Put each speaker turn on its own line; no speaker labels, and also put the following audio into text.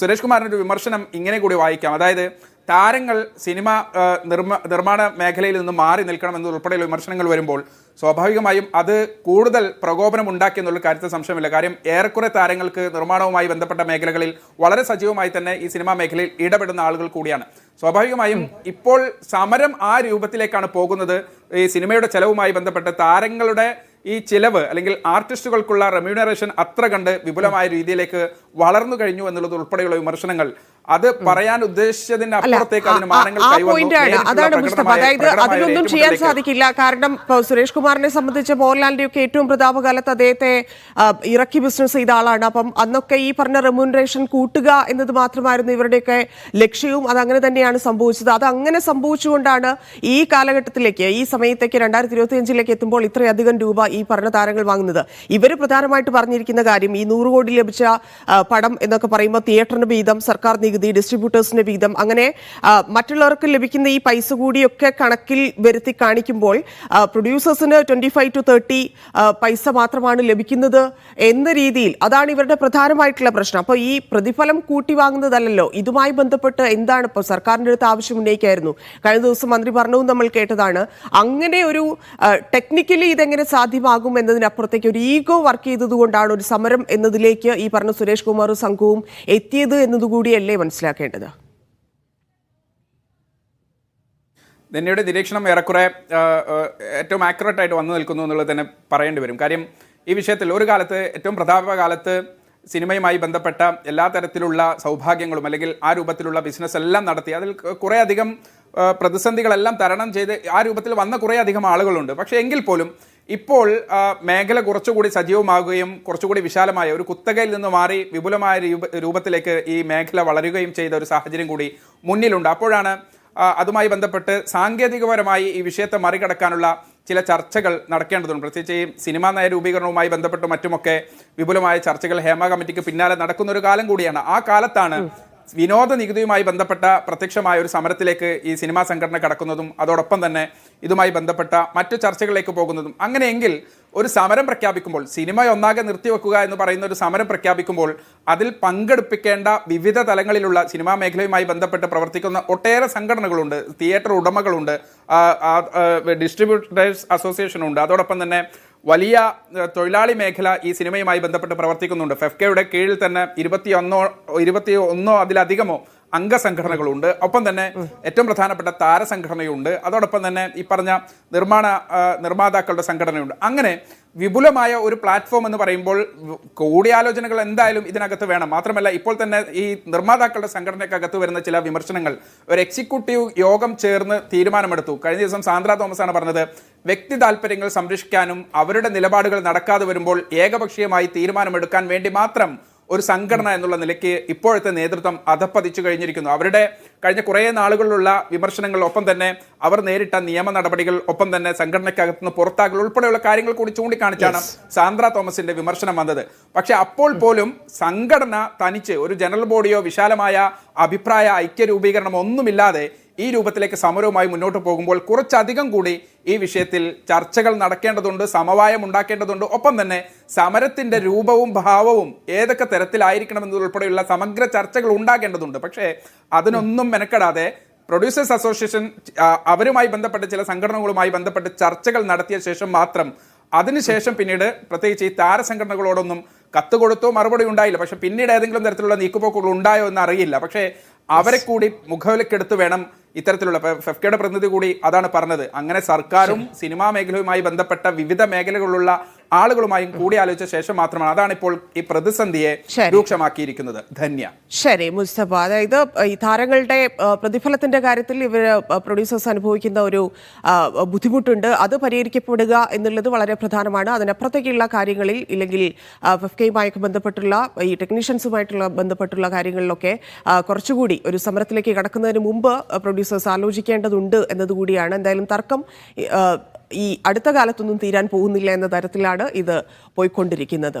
സുരേഷ് കുമാറിന്റെ ഒരു വിമർശനം ഇങ്ങനെ കൂടി വായിക്കാം. അതായത് താരങ്ങൾ സിനിമ നിർമ്മ നിർമ്മാണ മേഖലയിൽ നിന്ന് മാറി നിൽക്കണം എന്നതുൾപ്പെടെയുള്ള വിമർശനങ്ങൾ വരുമ്പോൾ സ്വാഭാവികമായും അത് കൂടുതൽ പ്രകോപനം ഉണ്ടാക്കി എന്നുള്ള കാര്യത്തിൽ സംശയമില്ല. കാര്യം ഏറെക്കുറെ താരങ്ങൾക്ക് നിർമ്മാണവുമായി ബന്ധപ്പെട്ട മേഖലകളിൽ വളരെ സജീവമായി തന്നെ ഈ സിനിമാ മേഖലയിൽ ഇടപെടുന്ന ആളുകൾ കൂടിയാണ്. സ്വാഭാവികമായും ഇപ്പോൾ സമരം ആ രൂപത്തിലേക്കാണ് പോകുന്നത്. ഈ സിനിമയുടെ ചെലവുമായി ബന്ധപ്പെട്ട് താരങ്ങളുടെ ഈ ചിലവ് അല്ലെങ്കിൽ ആർട്ടിസ്റ്റുകൾക്കുള്ള റെമ്യൂണറേഷൻ അത്ര കണ്ട് വിപുലമായ രീതിയിലേക്ക് വളർന്നു കഴിഞ്ഞു എന്നുള്ളത് ഉൾപ്പെടെയുള്ള വിമർശനങ്ങൾ അത് പറയാൻ ഉദ്ദേശിച്ചതിന്റെ അപ്പുറത്തേക്ക് അതിന് മാനങ്ങൾ
അതാണ് മുസ്തഫ അതായത് അതിനൊന്നും ചെയ്യാൻ സാധിക്കില്ല. കാരണം സുരേഷ് കുമാറിനെ സംബന്ധിച്ച് മോഹൻലാലിന്റെ ഒക്കെ ഏറ്റവും പ്രതാപകാലത്ത് അദ്ദേഹത്തെ ഇറക്കി ബിസിനസ് ചെയ്ത ആളാണ്. അപ്പം അന്നൊക്കെ ഈ പറഞ്ഞ റെമ്യൂണറേഷൻ കൂട്ടുക എന്നത് മാത്രമായിരുന്നു ഇവരുടെയൊക്കെ ലക്ഷ്യവും. അത് അങ്ങനെ തന്നെയാണ് സംഭവിച്ചത്. അത് അങ്ങനെ സംഭവിച്ചുകൊണ്ടാണ് ഈ കാലഘട്ടത്തിലേക്ക് ഈ സമയത്തേക്ക് രണ്ടായിരത്തി ഇരുപത്തി അഞ്ചിലേക്ക് എത്തുമ്പോൾ ഇത്രയധികം രൂപ ഈ പറഞ്ഞ താരങ്ങൾ വാങ്ങുന്നത്. ഇവർ പ്രധാനമായിട്ട് പറഞ്ഞിരിക്കുന്ന കാര്യം ഈ നൂറ് കോടി ലഭിച്ച പണം പടം എന്നൊക്കെ പറയുമ്പോൾ തിയേറ്ററിന് വീതം സർക്കാർ നികുതി ഡിസ്ട്രിബ്യൂട്ടേഴ്സിന് വീതം അങ്ങനെ മറ്റുള്ളവർക്ക് ലഭിക്കുന്ന ഈ പൈസ കൂടിയൊക്കെ കണക്കിൽ വരുത്തി കാണിക്കുമ്പോൾ പ്രൊഡ്യൂസേഴ്സിന് twenty five to thirty paisa മാത്രമാണ് ലഭിക്കുന്നത് എന്ന രീതിയിൽ അതാണ് ഇവരുടെ പ്രധാനമായിട്ടുള്ള പ്രശ്നം. അപ്പോൾ ഈ പ്രതിഫലം കൂട്ടി വാങ്ങുന്നതല്ലല്ലോ ഇതുമായി ബന്ധപ്പെട്ട് എന്താണ് ഇപ്പോൾ സർക്കാരിന്റെ അടുത്ത് ആവശ്യം ഉന്നയിക്കായിരുന്നു. കഴിഞ്ഞ ദിവസം മന്ത്രി പറഞ്ഞതും നമ്മൾ കേട്ടതാണ്. അങ്ങനെ ഒരു ടെക്നിക്കലി ഇതെങ്ങനെ സാധ്യമാകും എന്നതിനപ്പുറത്തേക്ക് ഒരു ഈഗോ വർക്ക് ചെയ്തതുകൊണ്ടാണ് ഒരു സമരം എന്നതിലേക്ക് ഈ പറഞ്ഞ സുരേഷ് കുമാറും സംഘവും എത്തിയത് എന്നതുകൂടിയല്ലേ മനസ്സിലാക്കേണ്ടത്?
ധന്യയുടെ നിരീക്ഷണം ഏറെക്കുറെ ഏറ്റവും ആക്യുറേറ്റ് ആയിട്ട് വന്നു നിൽക്കുന്നു എന്നുള്ളത് തന്നെ പറയേണ്ടി വരും. കാര്യം ഈ വിഷയത്തിൽ ഒരു കാലത്ത് ഏറ്റവും പ്രതാപകാലത്ത് സിനിമയുമായി ബന്ധപ്പെട്ട എല്ലാ തരത്തിലുള്ള സൗഭാഗ്യങ്ങളും അല്ലെങ്കിൽ ആ രൂപത്തിലുള്ള ബിസിനസ് എല്ലാം നടത്തി അതിൽ കുറേ അധികം പ്രതിസന്ധികളെല്ലാം തരണം ചെയ്ത് ആ രൂപത്തിൽ വന്ന കുറേ അധികം ആളുകളുണ്ട്. പക്ഷേ എങ്കിൽ പോലും ഇപ്പോൾ മേഖല കുറച്ചുകൂടി സജീവമാകുകയും കുറച്ചുകൂടി വിശാലമായ ഒരു കുത്തകയിൽ നിന്ന് മാറി വിപുലമായ രൂപ- രൂപത്തിലേക്ക് ഈ മേഖല വളരുകയും ചെയ്ത ഒരു സാഹചര്യം കൂടി മുന്നിലുണ്ട്. അപ്പോഴാണ് അതുമായി ബന്ധപ്പെട്ട് സാങ്കേതികപരമായി ഈ വിഷയത്തെ മറികടക്കാനുള്ള ചില ചർച്ചകൾ നടക്കേണ്ടതുണ്ട്. പ്രത്യേകിച്ച് ഈ സിനിമാ നയ രൂപീകരണവുമായി ബന്ധപ്പെട്ട് മറ്റുമൊക്കെ വിപുലമായ ചർച്ചകൾ ഹേമ കമ്മിറ്റിക്ക് പിന്നാലെ നടക്കുന്ന ഒരു കാലം കൂടിയാണ്. ആ കാലത്താണ് വിനോദ നികുതിയുമായി ബന്ധപ്പെട്ട പ്രത്യക്ഷമായ ഒരു സമരത്തിലേക്ക് ഈ സിനിമാ സംഘടന കടക്കുന്നതും അതോടൊപ്പം തന്നെ ഇതുമായി ബന്ധപ്പെട്ട മറ്റു ചർച്ചകളിലേക്ക് പോകുന്നതും. അങ്ങനെയെങ്കിൽ ഒരു സമരം പ്രഖ്യാപിക്കുമ്പോൾ സിനിമ ഒന്നാകെ നിർത്തിവെക്കുക എന്ന് പറയുന്ന ഒരു സമരം പ്രഖ്യാപിക്കുമ്പോൾ അതിൽ പങ്കെടുപ്പിക്കേണ്ട വിവിധ തലങ്ങളിലുള്ള സിനിമാ മേഖലയുമായി ബന്ധപ്പെട്ട് പ്രവർത്തിക്കുന്ന ഒട്ടേറെ സംഘടനകളുണ്ട്. തിയേറ്റർ ഉടമകളുണ്ട്. ഡിസ്ട്രിബ്യൂട്ടേഴ്സ് അസോസിയേഷനുണ്ട്. അതോടൊപ്പം തന്നെ വലിയ തൊഴിലാളി മേഖല ഈ സിനിമയുമായി ബന്ധപ്പെട്ട് പ്രവർത്തിക്കുന്നുണ്ട്. ഫെഫ്കയുടെ കീഴിൽ തന്നെ ഇരുപത്തിയൊന്നോ ഇരുപത്തി ഒന്നോ അതിലധികമോ അംഗസംഘടനകളുണ്ട്. ഒപ്പം തന്നെ ഏറ്റവും പ്രധാനപ്പെട്ട താരസംഘടനയുണ്ട്. അതോടൊപ്പം തന്നെ ഈ പറഞ്ഞ നിർമ്മാണ നിർമ്മാതാക്കളുടെ സംഘടനയുണ്ട്. അങ്ങനെ വിപുലമായ ഒരു പ്ലാറ്റ്ഫോം എന്ന് പറയുമ്പോൾ കൂടിയാലോചനകൾ എന്തായാലും ഇതിനകത്ത് വേണം. മാത്രമല്ല ഇപ്പോൾ തന്നെ ഈ നിർമ്മാതാക്കളുടെ സംഘടനയ്ക്കകത്ത് വരുന്ന ചില വിമർശനങ്ങൾ. ഒരു എക്സിക്യൂട്ടീവ് യോഗം ചേർന്ന് തീരുമാനമെടുത്തു. കഴിഞ്ഞ ദിവസം സാന്ദ്ര തോമസ് ആണ് പറഞ്ഞത് വ്യക്തി താല്പര്യങ്ങൾ സംരക്ഷിക്കാനും അവരുടെ നിലപാടുകൾ നടക്കാതെ വരുമ്പോൾ ഏകപക്ഷീയമായി തീരുമാനമെടുക്കാൻ വേണ്ടി മാത്രം ഒരു സംഘടന എന്നുള്ള നിലയ്ക്ക് ഇപ്പോഴത്തെ നേതൃത്വം അധപ്പതിച്ചു കഴിഞ്ഞിരിക്കുന്നു. അവരുടെ കഴിഞ്ഞ കുറേ നാളുകളിലുള്ള വിമർശനങ്ങൾ ഒപ്പം തന്നെ അവർ നേരിട്ട നിയമ നടപടികൾ ഒപ്പം തന്നെ സംഘടനയ്ക്കകത്ത് നിന്ന് പുറത്താക്കൽ ഉൾപ്പെടെയുള്ള കാര്യങ്ങൾ കൂടി ചൂണ്ടിക്കാണിച്ചാണ് സാന്ദ്ര തോമസിന്റെ വിമർശനം വന്നത്. പക്ഷെ അപ്പോൾ പോലും സംഘടന തനിച്ച് ഒരു ജനറൽ ബോഡിയോ വിശാലമായ അഭിപ്രായ ഐക്യ രൂപീകരണം ഒന്നുമില്ലാതെ ഈ രൂപത്തിലേക്ക് സമരവുമായി മുന്നോട്ട് പോകുമ്പോൾ കുറച്ചധികം കൂടി ഈ വിഷയത്തിൽ ചർച്ചകൾ നടക്കേണ്ടതുണ്ട് സമവായം ഉണ്ടാക്കേണ്ടതുണ്ട്. ഒപ്പം തന്നെ സമരത്തിന്റെ രൂപവും ഭാവവും ഏതൊക്കെ തരത്തിലായിരിക്കണം എന്നതുൾപ്പെടെയുള്ള സമഗ്ര ചർച്ചകൾ ഉണ്ടാകേണ്ടതുണ്ട്. പക്ഷേ അതിനൊന്നും മെനക്കെടാതെ പ്രൊഡ്യൂസേഴ്സ് അസോസിയേഷൻ അവരുമായി ബന്ധപ്പെട്ട ചില സംഘടനകളുമായി ബന്ധപ്പെട്ട് ചർച്ചകൾ നടത്തിയ ശേഷം മാത്രം അതിനുശേഷം പിന്നീട് പ്രത്യേകിച്ച് ഈ താരസംഘടനകളോടൊന്നും കത്ത് കൊടുത്തോ മറുപടി ഉണ്ടായില്ല. പക്ഷെ പിന്നീട് ഏതെങ്കിലും തരത്തിലുള്ള നീക്കുപോക്കുകൾ ഉണ്ടായോ എന്ന് അറിയില്ല. പക്ഷേ അവരെ കൂടി മുഖവിലക്കെടുത്ത് വേണം ഇത്തരത്തിലുള്ള ഫെഫ്കയുടെ പ്രതിനിധി കൂടി അതാണ് പറഞ്ഞത്. അങ്ങനെ സർക്കാരും സിനിമാ മേഖലയുമായി ബന്ധപ്പെട്ട വിവിധ മേഖലകളിലുള്ള ആളുകളുമായും കൂടിയാലോചിച്ച ശേഷം മാത്രമാണ് അതാണ് ഇപ്പോൾ ഈ പ്രതിസന്ധിയെ. രൂക്ഷമാക്കിയിരിക്കുന്നത്. ധന്യ.
ശരി മുസ്തഫ. അതായത് ഈ താരങ്ങളുടെ പ്രതിഫലത്തിന്റെ കാര്യത്തിൽ ഇവർ പ്രൊഡ്യൂസേഴ്സ് അനുഭവിക്കുന്ന ഒരു ബുദ്ധിമുട്ടുണ്ട്. അത് പരിഹരിക്കപ്പെടുക എന്നുള്ളത് വളരെ പ്രധാനമാണ്. അതിനപ്പുറത്തേക്കുള്ള കാര്യങ്ങളിൽ ഇല്ലെങ്കിൽ ഫെഫ്കയുമായി ബന്ധപ്പെട്ടുള്ള ഈ ടെക്നീഷ്യൻസുമായിട്ടുള്ള ബന്ധപ്പെട്ടുള്ള കാര്യങ്ങളിലൊക്കെ കുറച്ചുകൂടി ഒരു സമരത്തിലേക്ക് കടക്കുന്നതിന് മുമ്പ് പ്രൊഡ്യൂസേഴ്സ് ആലോചിക്കേണ്ടതുണ്ട് എന്നതുകൂടിയാണ്. എന്തായാലും തർക്കം ഈ അടുത്ത കാലത്തൊന്നും തീരാൻ പോകുന്നില്ല എന്ന തരത്തിലാണ് ഇത് പോയിക്കൊണ്ടിരിക്കുന്നത്.